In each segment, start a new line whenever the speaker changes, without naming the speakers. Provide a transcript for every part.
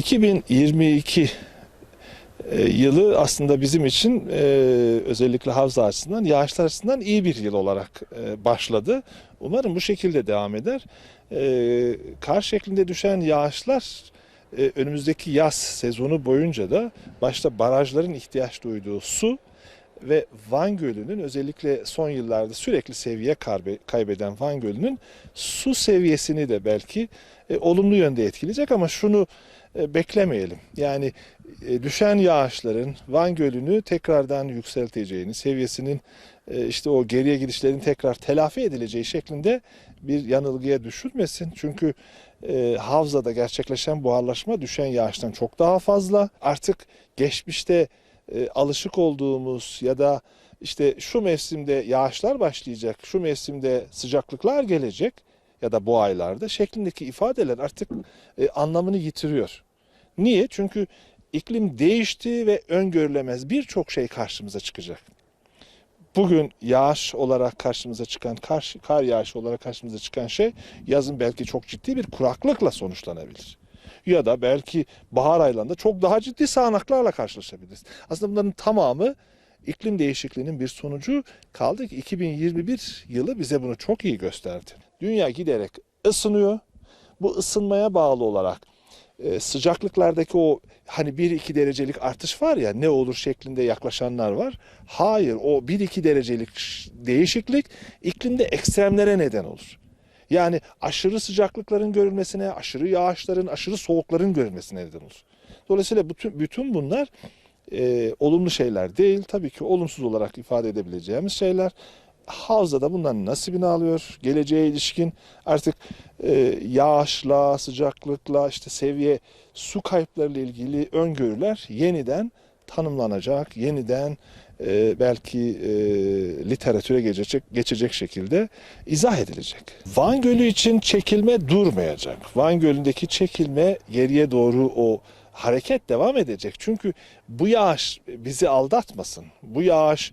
2022 e, yılı aslında bizim için e, özellikle havza açısından, yağışlar açısından iyi bir yıl olarak e, başladı. Umarım bu şekilde devam eder. Kar şeklinde düşen yağışlar önümüzdeki yaz sezonu boyunca da başta barajların ihtiyaç duyduğu su ve Van Gölü'nün özellikle son yıllarda sürekli seviye kaybeden Van Gölü'nün su seviyesini de belki e, olumlu yönde etkileyecek ama şunu beklemeyelim. Yani e, düşen yağışların Van Gölü'nü tekrardan yükselteceğini, seviyesinin e, işte o geriye gidişlerin tekrar telafi edileceği şeklinde bir yanılgıya düşürmesin. Çünkü e, havzada gerçekleşen buharlaşma düşen yağıştan çok daha fazla. Artık geçmişte e, alışık olduğumuz ya da işte şu mevsimde yağışlar başlayacak, şu mevsimde sıcaklıklar gelecek ya da bu aylarda şeklindeki ifadeler artık e, anlamını yitiriyor. Niye? Çünkü iklim değişti ve öngörülemez birçok şey karşımıza çıkacak. Bugün yağış olarak karşımıza çıkan, kar, kar yağışı olarak karşımıza çıkan şey yazın belki çok ciddi bir kuraklıkla sonuçlanabilir. Ya da belki bahar aylarında çok daha ciddi sağanaklarla karşılaşabiliriz. Aslında bunların tamamı iklim değişikliğinin bir sonucu kaldı ki 2021 yılı bize bunu çok iyi gösterdi. Dünya giderek ısınıyor. Bu ısınmaya bağlı olarak e, sıcaklıklardaki o hani 1-2 derecelik artış var ya ne olur şeklinde yaklaşanlar var. Hayır o 1-2 derecelik değişiklik iklimde ekstremlere neden olur. Yani aşırı sıcaklıkların görülmesine, aşırı yağışların, aşırı soğukların görülmesine neden olur. Dolayısıyla bütün, bütün bunlar e, olumlu şeyler değil. Tabii ki olumsuz olarak ifade edebileceğimiz şeyler. Havza da bundan nasibini alıyor. Geleceğe ilişkin artık e, yağışla, sıcaklıkla, işte seviye, su kayıplarıyla ilgili öngörüler yeniden tanımlanacak, yeniden e, belki e, literatüre geçecek, geçecek şekilde izah edilecek. Van Gölü için çekilme durmayacak. Van Gölü'ndeki çekilme geriye doğru o hareket devam edecek. Çünkü bu yağış bizi aldatmasın. Bu yağış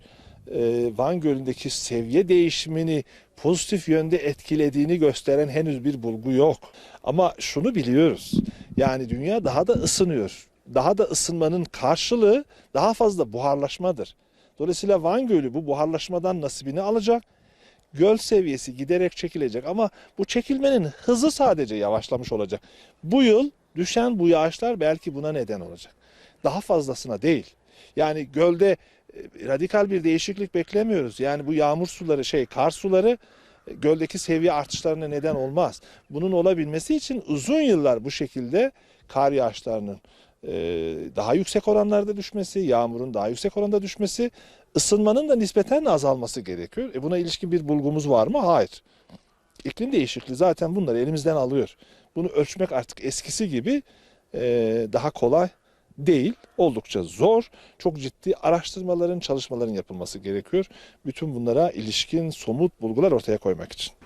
e, Van Gölü'ndeki seviye değişimini pozitif yönde etkilediğini gösteren henüz bir bulgu yok. Ama şunu biliyoruz. Yani dünya daha da ısınıyor. Daha da ısınmanın karşılığı daha fazla buharlaşmadır. Dolayısıyla Van Gölü bu buharlaşmadan nasibini alacak. Göl seviyesi giderek çekilecek ama bu çekilmenin hızı sadece yavaşlamış olacak. Bu yıl düşen bu yağışlar belki buna neden olacak. Daha fazlasına değil. Yani gölde e, radikal bir değişiklik beklemiyoruz. Yani bu yağmur suları şey kar suları e, göldeki seviye artışlarına neden olmaz. Bunun olabilmesi için uzun yıllar bu şekilde kar yağışlarının e, daha yüksek oranlarda düşmesi, yağmurun daha yüksek oranda düşmesi, ısınmanın da nispeten azalması gerekiyor. E buna ilişkin bir bulgumuz var mı? Hayır. İklim değişikliği zaten bunları elimizden alıyor. Bunu ölçmek artık eskisi gibi e, daha kolay değil. Oldukça zor. Çok ciddi araştırmaların, çalışmaların yapılması gerekiyor. Bütün bunlara ilişkin somut bulgular ortaya koymak için.